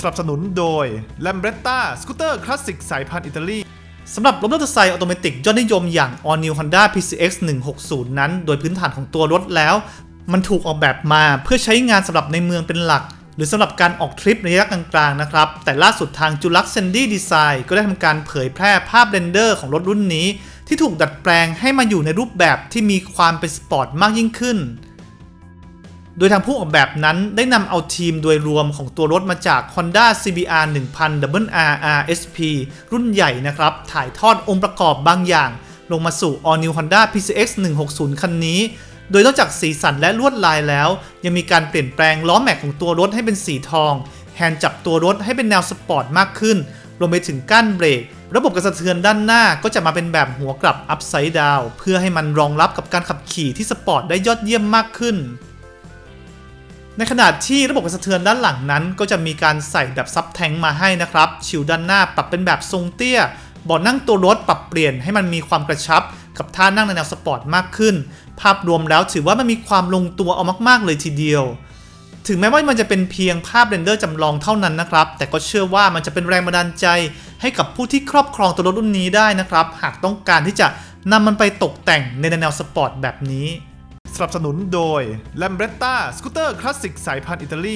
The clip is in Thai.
สนับสนุนโดย Lambretta สกูตเตอร์คลาสสิกสายพันธุ์อิตาลีสำหรับรถมอเตอร์ไซค์ออโตเมติกยอดนิยมอย่าง All New Honda PCX 160 นั้น โดยพื้นฐานของตัวรถแล้ว มันถูกออกแบบมาเพื่อใช้งานสำหรับในเมืองเป็นหลัก หรือสำหรับการออกทริประยะกลางๆนะครับ แต่ล่าสุดทางจุลักเซนดี้ดีไซน์ก็ได้ทำการเผยแพร่ภาพเรนเดอร์ของรถรุ่นนี้ ที่ถูกดัดแปลงให้มาอยู่ในรูปแบบที่มีความเป็นสปอร์ตมากยิ่งขึ้น โดยทางผู้ออกแบบนั้นได้นำเอาทีมโดยรวมของตัวรถมาจาก Honda CBR 1000 WR RSP รุ่นใหญ่นะครับ ถ่ายทอดองค์ประกอบบางอย่าง ลงมาสู่ All New Honda PCX 160 คันนี้ โดยนอกจากสีสันและลวดลายแล้ว ยังมีการเปลี่ยนแปลงล้อแม็กของตัวรถให้เป็นสีทอง แฮนด์จับตัวรถให้เป็นแนวสปอร์ตมากขึ้น รวมไปถึงก้านเบรก ระบบกระสะเทือนด้านหน้าก็จะมาเป็นแบบหัวกลับ Upside Down เพื่อให้มันรองรับกับการขับขี่ที่สปอร์ตได้ยอดเยี่ยมมากขึ้น ในขณะที่ระบบกระสะเทือนด้านหลังนั้น ก็จะมีการใส่แบบซับแทงมาให้นะครับ ชิวด้านหน้าปรับเป็นแบบทรงเตี้ยเบาะนั่งตัวรถปรับเปลี่ยนให้มันมีความกระชับ กับท่านั่งในแนวสปอร์ตมากขึ้น ภาพรวมแล้วถือว่ามันมีความลงตัวเอามากๆเลยทีเดียว ถึงแม้ว่ามันจะเป็นเพียงภาพเรนเดอร์จำลองเท่านั้นนะครับ แต่ก็เชื่อว่ามันจะเป็นแรงบันดาลใจ ให้กับผู้ที่ครอบครองตัวรถรุ่นนี้ได้นะครับ หากต้องการที่จะนำมันไปตกแต่งในแนวสปอร์ตแบบนี้ สนับสนุนโดย Lambretta สกูตเตอร์คลาสสิกสายพันธุ์อิตาลี